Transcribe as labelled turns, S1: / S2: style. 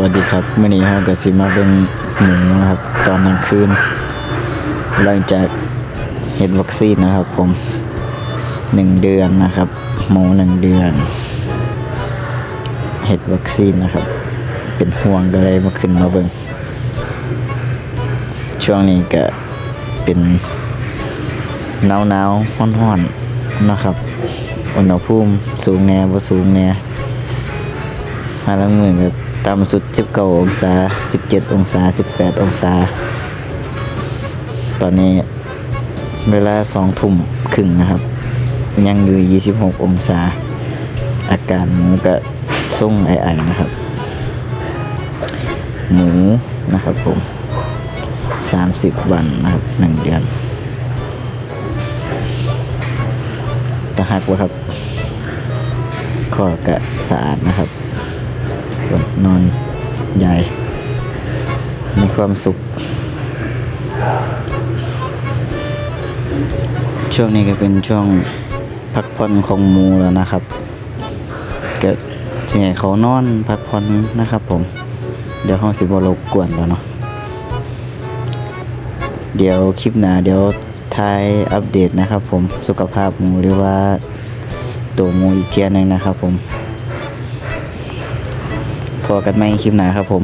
S1: วัสดีครับมื่อนี้เราก็สิมาเบิ่งหมูนะครับ ตอนกลางคืนหลังจากเห็ดวัคซีนนะครับ ผมหนึ่งเดือนนะครับ หมูหนึ่งเดือนเห็ดวัคซีนนะครับ เป็นห่วงก็เลยมาขึ้นมาเบิ่งช่วงนี้ก็เป็นหนาวหนาวๆร้อนร้อนๆนะครับ อุณหภูมิสูงแน่บ่สูงแน่ มาลังมือก็ต่ำสุด 19 องศา 17 องศา 18 องศา ตอนนี้เวลา2ทุ่มครึ่งนะครับ ยังอยู่ 26 องศา อาการหมูก็ส่งไอๆนะครับ หมูนะครับผม 30 วันนะครับ 1 เดือนตะหักวะครับ ข้อกะสะอาดนะครับ นอนใหญ่ มีความสุข ช่วงนี้ก็เป็นช่วงพักผ่อนของมูแล้วนะครับก็สิให้เขานอนพักผ่อนนะครับผม เดี๋ยวห้องสิบวรบกวนแล้วเนาะเดี๋ยวคลิปหน้าเดี๋ยวทายอัปเดตนะครับผมสุขภาพมูหรือว่าตัวมูอีกเทียหนึงนะครับผม พอกันไหมคลิปหน้าครับผม